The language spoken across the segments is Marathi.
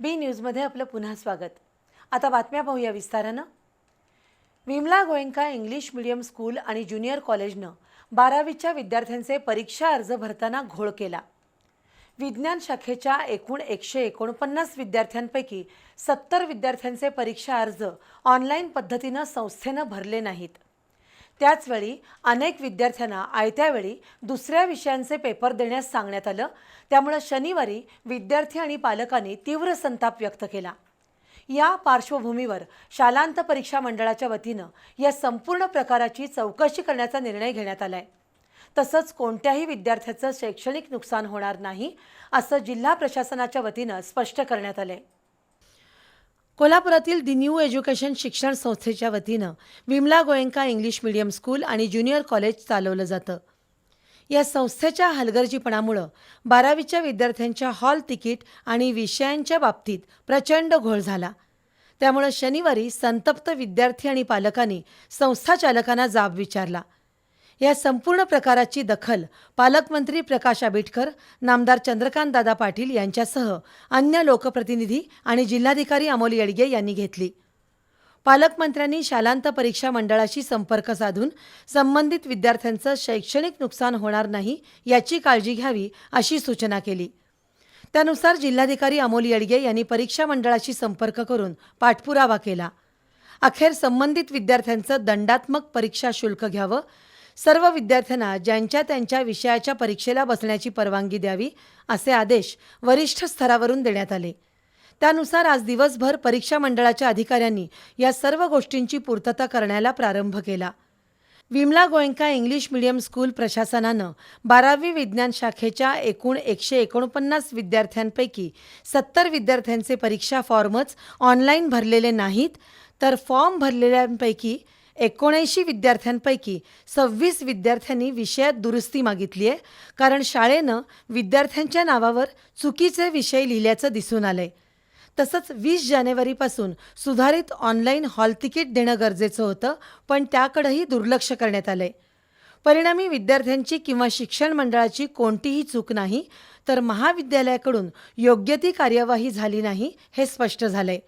बी न्यूजमध्ये आपलं पुन्हा स्वागत. आता बातम्या पाहूया विस्तारानं. Vimala Goenka English medium school आणि ज्युनियर कॉलेजनं बारावीच्या विद्यार्थ्यांचे परीक्षा अर्ज भरताना घोळ केला. विज्ञान शाखेच्या एकूण एकशे एकोणपन्नास विद्यार्थ्यांपैकी सत्तर विद्यार्थ्यांचे परीक्षा अर्ज ऑनलाईन पद्धतीनं संस्थेनं भरले नाहीत. त्याचवेळी अनेक विद्यार्थ्यांना आयत्या वेळी दुसऱ्या विषयांचे पेपर देण्यास सांगण्यात आलं. त्यामुळं शनिवारी विद्यार्थी आणि पालकांनी तीव्र संताप व्यक्त केला. या पार्श्वभूमीवर शालांत परीक्षा मंडळाच्या वतीनं या संपूर्ण प्रकाराची चौकशी करण्याचा निर्णय घेण्यात आलाय. तसंच कोणत्याही विद्यार्थ्याचं शैक्षणिक नुकसान होणार नाही असं जिल्हा प्रशासनाच्या वतीनं स्पष्ट करण्यात आलं आहे कोल्हापुरातील दि न्यू एज्युकेशन शिक्षण संस्थेच्या वतीनं Vimala Goenka English medium school आणि ज्युनियर कॉलेज चालवलं जातं. या संस्थेच्या हलगर्जीपणामुळं बारावीच्या विद्यार्थ्यांच्या हॉल तिकीट आणि विषयांच्या बाबतीत प्रचंड घोळ झाला. त्यामुळं शनिवारी संतप्त विद्यार्थी आणि पालकांनी संस्था चालकांना जाब विचारला. या संपूर्ण प्रकाराची दखल पालकमंत्री प्रकाश आंबेडकर नामदार चंद्रकांत दादा पाटील यांच्यासह अन्य लोकप्रतिनिधी आणि जिल्हाधिकारी अमोल येडगे यांनी घेतली. पालकमंत्र्यांनी शालांत परीक्षा मंडळाशी संपर्क साधून संबंधित विद्यार्थ्यांचं शैक्षणिक नुकसान होणार नाही याची काळजी घ्यावी अशी सूचना केली. त्यानुसार जिल्हाधिकारी अमोल येडगे यांनी परीक्षा मंडळाशी संपर्क करून पाठपुरावा केला. अखेर संबंधित विद्यार्थ्यांचं दंडात्मक परीक्षा शुल्क घ्यावं सर्व विद्यार्थ्यांना ज्यांच्या त्यांच्या विषयाच्या परीक्षेला बसण्याची परवानगी द्यावी असे आदेश वरिष्ठ स्तरावरून देण्यात आले. त्यानुसार आज दिवसभर परीक्षा मंडळाच्या अधिकाऱ्यांनी या सर्व गोष्टींची पूर्तता करण्याला प्रारंभ केला. Vimala Goenka English medium school प्रशासनानं बारावी विज्ञान शाखेच्या एकूण एकशे एकोणपन्नास विद्यार्थ्यांपैकी सत्तर विद्यार्थ्यांचे परीक्षा फॉर्मच ऑनलाईन भरलेले नाहीत तर फॉर्म भरलेल्यांपैकी एकोणऐंशी विद्यार्थ्यांपैकी सव्वीस विद्यार्थ्यांनी विषयात दुरुस्ती मागितली आहे कारण शाळेनं विद्यार्थ्यांच्या नावावर चुकीचे विषय लिहिल्याचं दिसून आलं आहे तसंच वीस जानेवारीपासून सुधारित ऑनलाईन हॉल तिकीट देणं गरजेचं होतं पण त्याकडेही दुर्लक्ष करण्यात आलं आहे परिणामी विद्यार्थ्यांची किंवा शिक्षण मंडळाची कोणतीही चूक नाही तर महाविद्यालयाकडून योग्य ती कार्यवाही झाली नाही हे स्पष्ट झालं आहे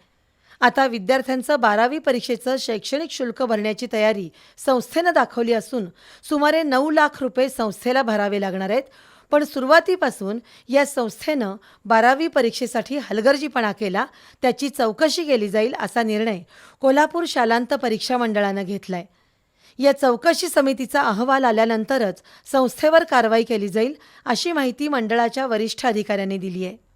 आता विद्यार्थ्यांचं बारावी परीक्षेचं शैक्षणिक शुल्क भरण्याची तयारी संस्थेनं दाखवली असून सुमारे नऊ लाख रुपये संस्थेला भरावे लागणार आहेत. पण सुरुवातीपासून या संस्थेनं बारावी परीक्षेसाठी हलगर्जीपणा केला त्याची चौकशी केली जाईल असा निर्णय कोल्हापूर शालांत परीक्षा मंडळानं घेतलाय. या चौकशी समितीचा अहवाल आल्यानंतरच संस्थेवर कारवाई केली जाईल अशी माहिती मंडळाच्या वरिष्ठ अधिकाऱ्यांनी दिली आहे.